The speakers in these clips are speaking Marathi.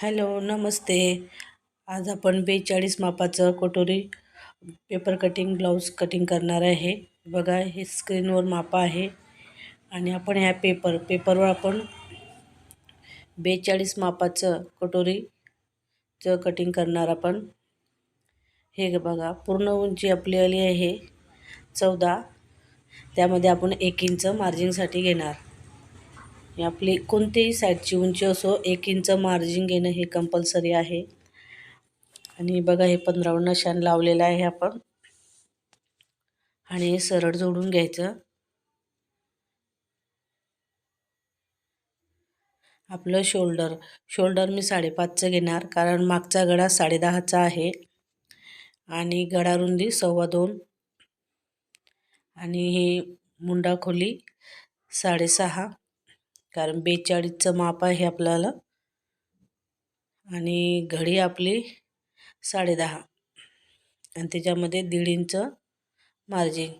हॅलो नमस्ते. आज आपण बेचाळीस मापाचं कटोरी पेपर कटिंग ब्लाऊज कटिंग करणार आहे. बघा हे स्क्रीनवर मापा आहे. आणि आपण ह्या पेपर पेपरवर आपण बेचाळीस मापाचं कटोरीचं कटिंग करणार आपण. हे बघा पूर्ण उंची आपली आली आहे चौदा. त्यामध्ये आपण एक इंच मार्जिंगसाठी घेणार. आपली कोणतीही साईडची उंची असो एक इंच मार्जिन घेणं हे कंपल्सरी आहे. आणि बघा हे पंधरावन्न शान लावलेलं आहे आपण. आणि हे सरळ जोडून घ्यायचं. आपलं शोल्डर शोल्डर मी साडेपाचचं घेणार कारण मागचा गडा साडेदहाचा आहे. आणि गडा रुंदी सव्वा दोन. आणि हे मुंडा खोली साडेसहा. कारण बेचाळीसचं माप आहे आपल्याला. आणि घडी आपली साडेदहा. आणि त्याच्यामध्ये दीड इंच मार्जिन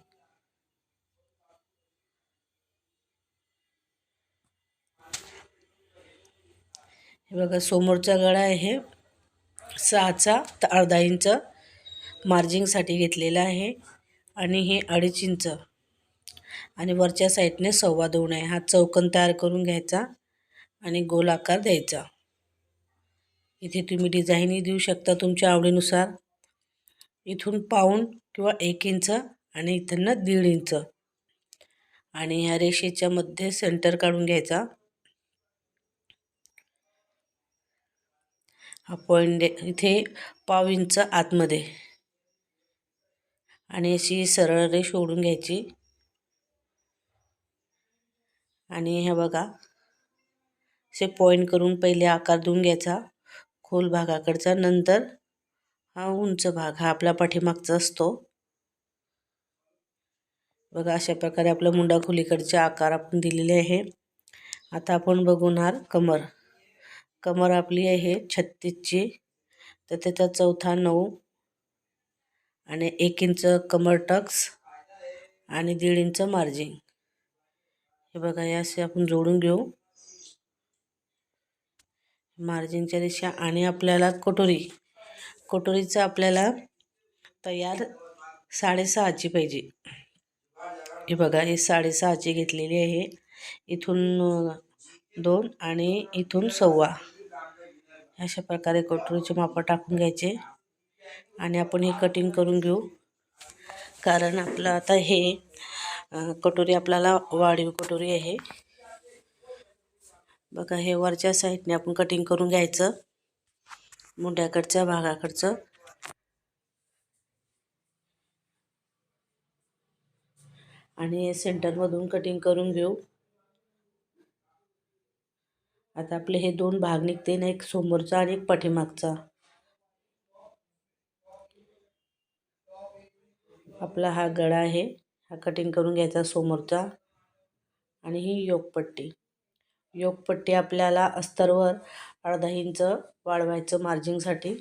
हे बघा समोरचा गळा आहे सहाचा तर अर्धा इंच मार्जिंगसाठी घेतलेला आहे. आणि हे अडीच इंच आणि वरच्या साईडने सव्वा दोन आहे. हा चौकन तयार करून घ्यायचा आणि गोल आकार द्यायचा. इथे तुम्ही डिझाईनही देऊ शकता तुमच्या आवडीनुसार. इथून पाऊण किंवा एक इंच आणि इथं दीड इंच. आणि ह्या रेषेच्या मध्ये सेंटर काढून घ्यायचा. हा पॉईंट इथे पाव इंच आतमध्ये. आणि अशी सरळ रेष ओढून घ्यायची. आणि हे बघा असे पॉईंट करून पहिले आकार देऊन घ्यायचा खोल भागाकडचा. नंतर हा उंच भाग हा आपला पाठीमागचा असतो. बघा अशा प्रकारे आपला मुंडा खोलीकडचे आकार आपण दिलेले आहे. आता आपण बघणार कमर. कमर आपली आहे छत्तीसची. तर त्याचा चौथा नऊ आणि एक इंच कमर टक्स आणि दीड इंच मार्जिन. हे बघा हे असे आपण जोडून घेऊ. मार्जिनच्या रेषा आणि आपल्याला कटोरी. कटोरीचं आपल्याला तयार साडेसहाची पाहिजे. हे बघा हे साडेसहाची घेतलेली आहे. इथून दोन आणि इथून सव्वा. अशा प्रकारे कटोरीचे मापं टाकून घ्यायचे. आणि आपण हे कटिंग करून घेऊ. कारण आपलं आता हे कटोरी आपल्याला वाढीव कटोरी आहे. बघा हे वरच्या साईडने आपण कटिंग करून घ्यायचं. मुंड्याकडच्या भागाकडचं. आणि सेंटरमधून कटिंग करून घेऊ. आता आपले हे दोन भाग निघते ना एक समोरचा आणि एक पाठीमागचा. आपला हा गळा आहे. हा कटिंग करून घ्यायचा समोरचा. आणि ही योगपट्टी. योगपट्टी आपल्याला अस्तरवर अर्धा इंच वाढवायचं मार्जिंगसाठी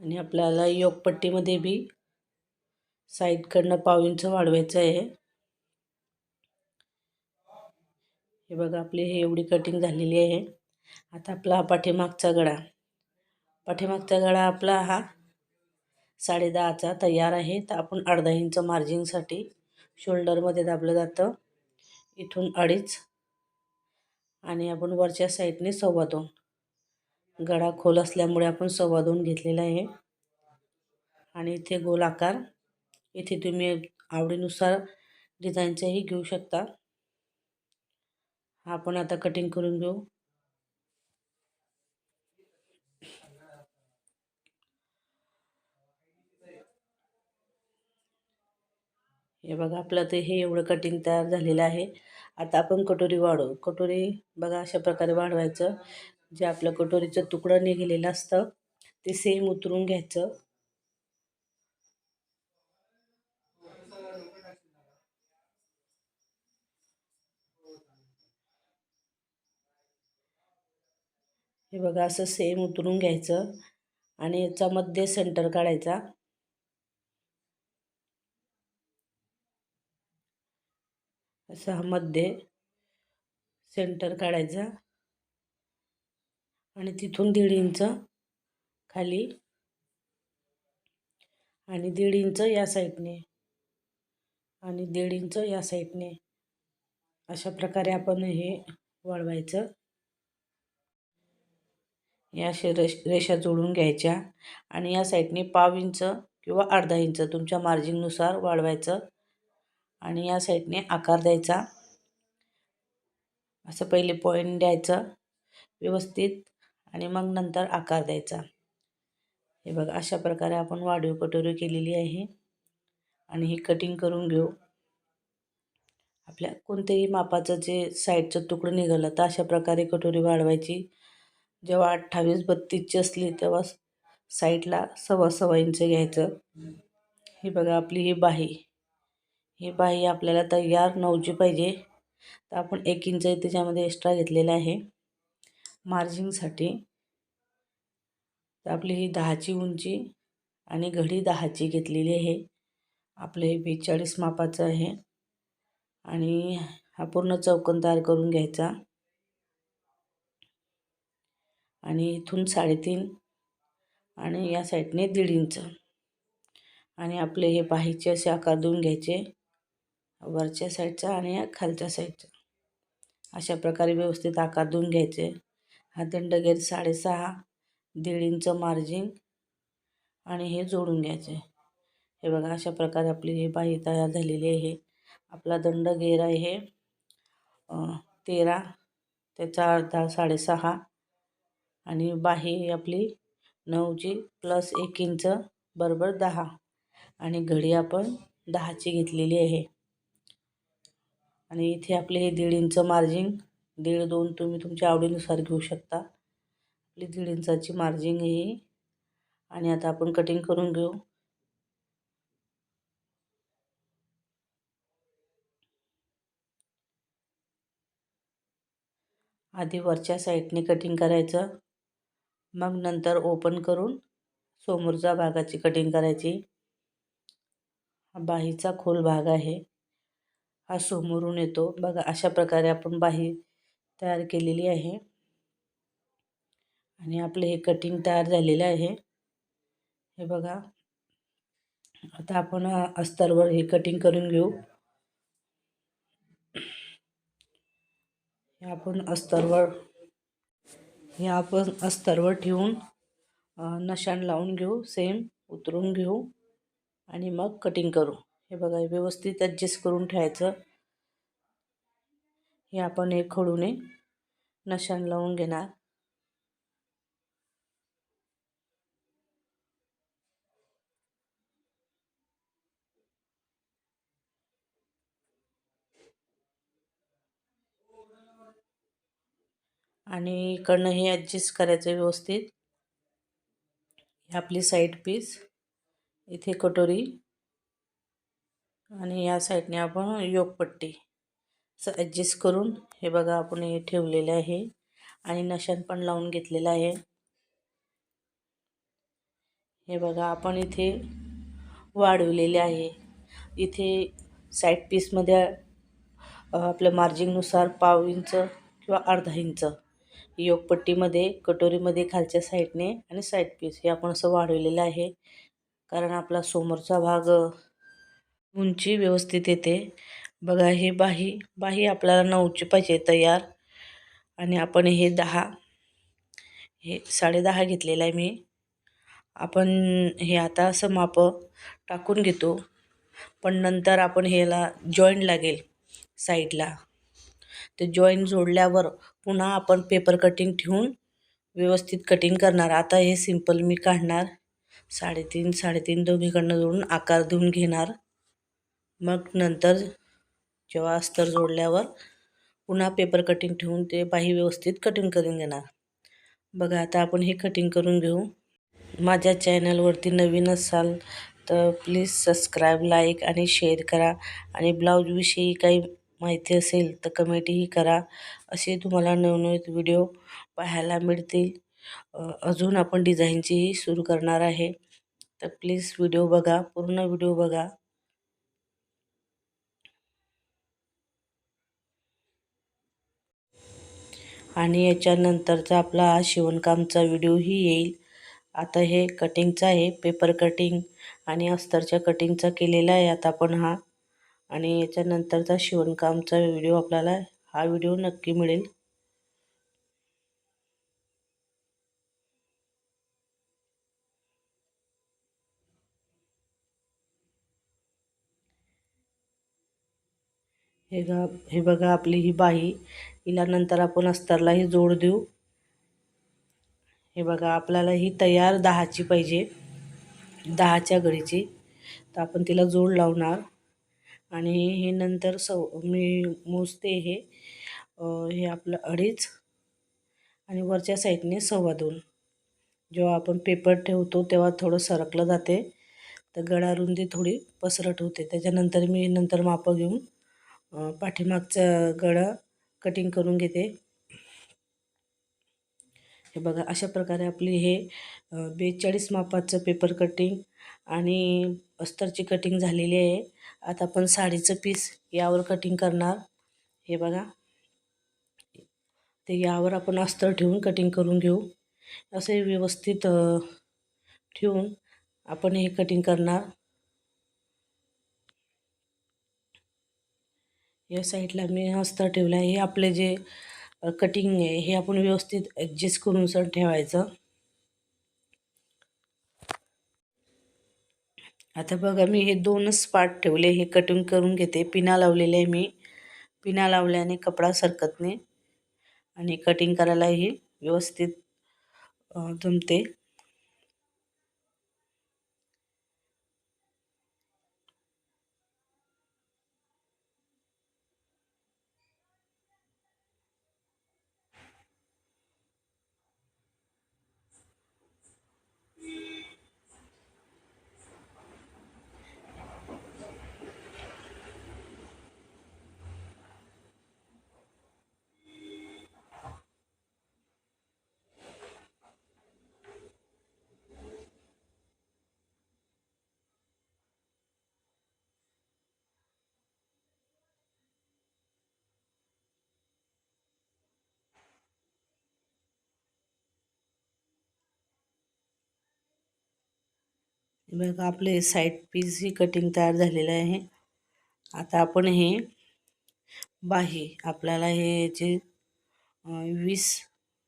आणि आपल्याला योगपट्टीमध्ये बी साईडकडनं पाव इंच वाढवायचं आहे. हे बघा आपली हे एवढी कटिंग झालेली आहे. आता आपला हा पाठीमागचा गळा पाठीमागचा गळा आपला हा साडेदहाचा तयार आहे. तर आपण अर्धा इंच मार्जिनसाठी शोल्डरमध्ये दाबलं जातं. इथून अडीच आणि आपण वरच्या साईडने सव्वा दोन. गळा खोल असल्यामुळे आपण सव्वा दोन घेतलेला आहे. आणि इथे गोल आकार. इथे तुम्ही आवडीनुसार डिझाईनचाही घेऊ शकता. हा आपण आता कटिंग करून घेऊ. हे बघा आपलं ते हे एवढं कटिंग तयार झालेलं आहे. आता आपण कटोरी वाढवू. कटोरी बघा अशा प्रकारे वाढवायचं. जे आपलं कटोरीचं तुकडं निघालेलं असतं ते सेम उतरून घ्यायचं. हे बघा असं सेम उतरून घ्यायचं. आणि याचा मध्ये सेंटर काढायचा. असा हा मध्ये सेंटर काढायचा. आणि तिथून दीड इंच खाली आणि दीड इंच या साईडने आणि दीड इंच या साईडने अशा प्रकारे आपण हे वाळवायचं या शे रेश रेषा जोडून घ्यायच्या आणि या साईडने पाव इंच किंवा अर्धा इंच तुमच्या मार्जिननुसार वाढवायचं. आणि या साईडने आकार द्यायचा. असं पहिले पॉईंट द्यायचं व्यवस्थित. आणि मग नंतर आकार द्यायचा. हे बघा अशा प्रकारे आपण वाढीव कटोरी केलेली आहे. आणि ही कटिंग करून घेऊ. आपल्या कोणत्याही मापाचं जे साईडचं तुकडं निघालं तर अशा प्रकारे कटोरी वाढवायची. जेव्हा अठ्ठावीस बत्तीसची असली तेव्हा साईडला सव्वा सव्वा इंच घ्यायचं. हे बघा आपली ही बाही. ही बाही आपल्याला तयार नऊची पाहिजे. तर आपण एक इंच त्याच्यामध्ये एक्स्ट्रा घेतलेला आहे. मार्जिंगसाठी तर आपली ही दहाची उंची आणि घडी दहाची घेतलेली आहे. आपलं हे बेचाळीस मापाचं आहे. आणि हा पूर्ण चौकन तयार करून घ्यायचा. आणि इथून साडेतीन आणि या साईडने दीड इंच. आणि आपले हे बाहीचे असे आकार देऊन घ्यायचे. वरच्या साईडचा आणि खालच्या साईडचा. अशा प्रकारे व्यवस्थित आकार देऊन घ्यायचे. हा दंडगेर साडेसहा दीड इंच मार्जिन आणि हे जोडून घ्यायचे. हे बघा अशा प्रकारे आपली ही बाही तयार झालेली आहे. आपला दंड घेर आहे तेरा त्याचा अर्धा साडेसहा आणि बाही आपली नऊची प्लस एक इंच बरोबर दहा आणि घडी आपण दहाची घेतलेली आहे. आणि इथे आपले हे दीड इंच मार्जिंग दीड दोन तुम्ही तुमच्या आवडीनुसार घेऊ शकता. आपली दीड इंचाची मार्जिंग आहे आणि आता आपण कटिंग करून घेऊ. आधी वरच्या साईडने कटिंग करायचं. मग नंतर ओपन करून समोरच्या भागाची कटिंग करायची. हा बाहीचा खोल भाग आहे. हा समोरून येतो. बघा अशा प्रकारे आपण बाही तयार केलेली आहे. आणि आपले हे कटिंग तयार झालेलं आहे. हे बघा. आता आपण अस्तरवर हे कटिंग करून घेऊ. हे आपण अस्तरवर हे आपण अस्तरवर ठेवून नशाण लावून घेऊ. सेम उतरून घेऊ. आणि मग कटिंग करू. हे बघा व्यवस्थित ॲडजस्ट करून ठेवायचं. हे आपण एक खडूने नशान लावून घेणार. आणि इकडनं हे ॲडजस्ट करायचं व्यवस्थित. ही आपली साईड पीस इथे कटोरी. आणि या साईडने आपण योगपट्टी असं ॲडजस्ट करून हे बघा आपण हे ठेवलेले आहे. आणि नशान पण लावून घेतलेलं आहे. हे बघा आपण इथे वाढवलेले आहे. इथे साईड पीसमध्ये आपल्या मार्जिंगनुसार पाव इंच किंवा अर्धा इंच योगपट्टीमध्ये कटोरीमध्ये खालच्या साईडने आणि साईड पीस हे आपण असं वाढवलेलं आहे. कारण आपला समोरचा भाग उंची व्यवस्थित येते. बघा हे बाही बाही आपल्याला नऊची पाहिजे तयार. आणि आपण हे दहा हे साडेदहा घेतलेलं आहे मी. आपण हे आता असं माप टाकून घेतो. पण नंतर आपण ह्याला जॉईंट लागेल साईडला ते जॉईंट जोडल्यावर पुन्हा आपण पेपर कटिंग ठेवून व्यवस्थित कटिंग करणार. आता हे सिंपल मी काढणार. साडेतीन साडेतीन दोन्हीकडनं जोडून आकार देऊन घेणार. मग नंतर जेव्हा अस्तर जोडल्यावर पुन्हा पेपर कटिंग ठेवून ते बाही व्यवस्थित कटिंग करून घेणार. बघा आता आपण हे कटिंग करून घेऊ. माझ्या चॅनलवरती नवीन असाल तर प्लीज सबस्क्राईब लाईक आणि शेअर करा. आणि ब्लाऊजविषयी काही माहिती असेल तर कमेंटही करा. असे तुम्हाला नवनवीन व्हिडिओ पाहायला मिळतील. अजून आपण डिझाईनचीही सुरू करणार आहे. तर प्लीज व्हिडिओ बघा पूर्ण व्हिडिओ बघा. आणि याच्यानंतरचा आपला शिवणकामचा व्हिडिओही येईल. आता हे कटिंगचा आहे पेपर कटिंग आणि अस्तरच्या कटिंगचा केलेला आहे आता आपण हा. आणि याच्यानंतरचा शिवणकामचा व्हिडिओ आपल्याला हा व्हिडिओ नक्की मिळेल. हे गा हे बघा आपली ही बाही हिला नंतर आपण अस्तरलाही जोड देऊ. हे बघा आपल्याला ही तयार दहाची पाहिजे. दहाच्या घडीची. तर आपण तिला जोड लावणार. आणि हे नंतर सव मी मोजते हे. हे आपलं अडीच आणि वरच्या साईडने सव्वा दोन. जेव्हा आपण पेपर ठेवतो तेव्हा थोडं सरकलं जाते. तर गळा रुंदी थोडी पसरट होते. त्याच्यानंतर मी नंतर मापं घेऊन पाठीमागचा गळा कटिंग करून घेते. हे बघा अशा प्रकारे आपली हे बेचाळीस मापाचं पेपर कटिंग आणि अस्तरची कटिंग झालेली आहे. आता आपण साडीचं पीस यावर कटिंग करणार. हे बघा. ते यावर आपण अस्तर ठेवून कटिंग करून घेऊ. असे व्यवस्थित ठेवून आपण हे कटिंग करणार. या साईडला मी हस्त ठेवलं आहे. हे आपले जे कटिंग आहे हे आपण व्यवस्थित ॲडजस्ट करून सर ठेवायचं. आता बघा मी हे दोनच पार्ट ठेवले. हे कटिंग करून घेते. पिना लावलेले आहे मी. पिना लावल्याने कपडा सरकत नाही. आणि कटिंग करायलाही व्यवस्थित जमते. बघा आपले साईड पीस ही कटिंग तयार झालेलं आहे. आता आपण हे बाही आपल्याला हे जे वीस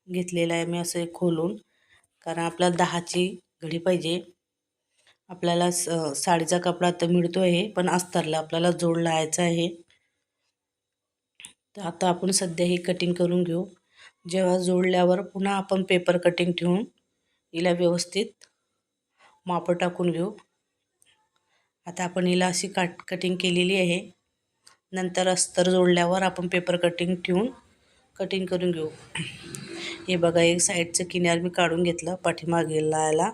घेतलेलं आहे मी असं खोलून कारण आपल्याला दहाची घडी पाहिजे. आपल्याला स साडीचा कपडा तर मिळतो आहे पण अस्तरला आपल्याला जोड लावायचा आहे. तर आता आपण सध्या ही कटिंग करून घेऊ. जेव्हा जोडल्यावर पुन्हा आपण पेपर कटिंग ठेवून हिला व्यवस्थित मापं टाकून घेऊ. आता आपण हिला अशी काट कटिंग केलेली आहे. नंतर अस्तर जोडल्यावर आपण पेपर कटिंग ठेवून कटिंग करून घेऊ. हे बघा एक साईडचं किनार मी काढून घेतलं पाठीमागे लायला.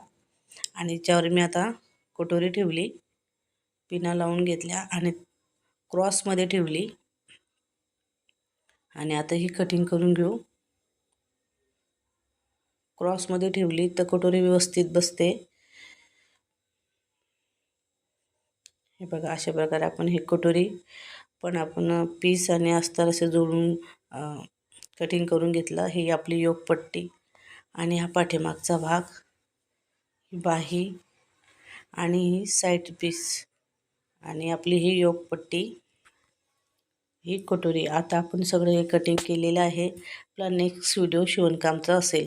आणि याच्यावर मी आता कटोरी ठेवली. पिना लावून घेतल्या आणि क्रॉसमध्ये ठेवली. आणि आता ही कटिंग करून घेऊ. क्रॉसमध्ये ठेवली तर कटोरी व्यवस्थित बसते. हे बघा अशा प्रकारे आपण हे कटोरी पण आपण पीस आणि अस्तर असे जोडून कटिंग करून घेतलं. ही आपली योगपट्टी आणि हा पाठीमागचा भाग ही बाही आणि ही साईड पीस आणि आपली ही योगपट्टी ही कटोरी. आता आपण सगळं हे कटिंग केलेलं आहे. आपला नेक्स्ट व्हिडिओ शिवणकामचा असेल.